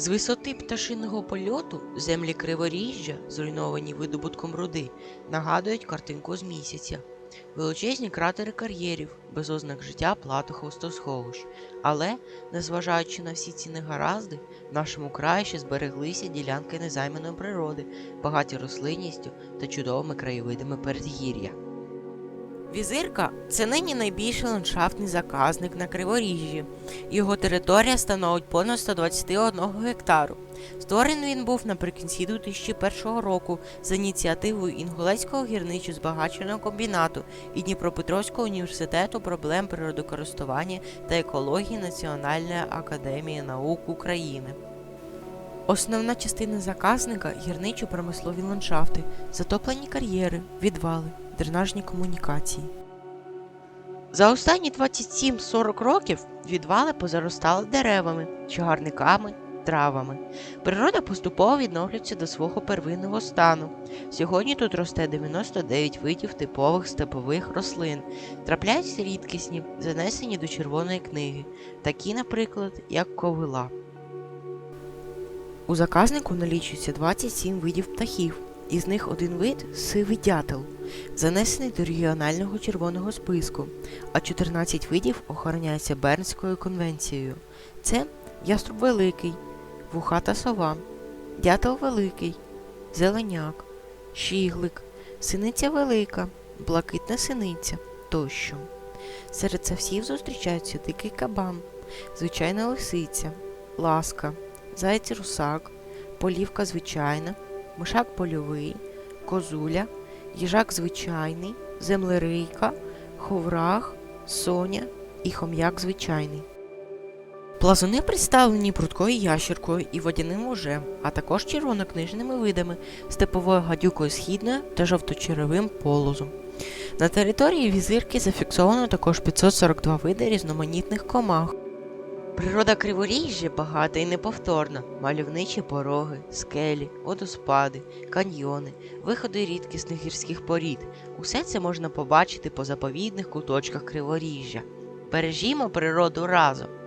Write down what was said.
З висоти пташиного польоту землі криворіжжя, зруйновані видобутком руди, нагадують картинку з місяця. Величезні кратери кар'єрів, без ознак життя платохвостосховищ. Але, незважаючи на всі ці негаразди, в нашому краї ще збереглися ділянки незайманої природи, багаті рослинністю та чудовими краєвидами передгір'я. Візирка це нині найбільший ландшафтний заказник на Криворіжжі. Його територія становить понад 121 гектару. Створений він був наприкінці 2001 року за ініціативою Інгулецького гірничо-збагаченого комбінату і Дніпропетровського університету проблем природокористування та екології Національної академії наук України. Основна частина заказника гірничо-промислові ландшафти, затоплені кар'єри, відвали, дренажні комунікації. За останні 27-40 років відвали позаростали деревами, чагарниками, травами. Природа поступово відновлюється до свого первинного стану. Сьогодні тут росте 99 видів типових степових рослин. Трапляються рідкісні, занесені до червоної книги, такі, наприклад, як ковила. У заказнику налічується 27 видів птахів, із них один вид сивий дятел, занесений до регіонального червоного списку, а 14 видів охороняються Бернською конвенцією. Це яструб великий, вухата сова, дятел великий, зеленяк, щіглик, синиця велика, блакитна синиця тощо. Серед савців зустрічаються дикий кабан, звичайна лисиця, ласка, заєць русак, полівка звичайна, мишак польовий, козуля, їжак звичайний, землерийка, ховрах, соня і хом'як звичайний. Плазуни представлені прудкою ящеркою і водяним вужем, а також червонокнижними видами степовою гадюкою східною та жовточеровим полозом. На території візирки зафіксовано також 542 види різноманітних комах. Природа Криворіжжя багата і неповторна. Мальовничі пороги, скелі, водоспади, каньйони, виходи рідкісних гірських порід. Усе це можна побачити по заповідних куточках Криворіжжя. Бережімо природу разом!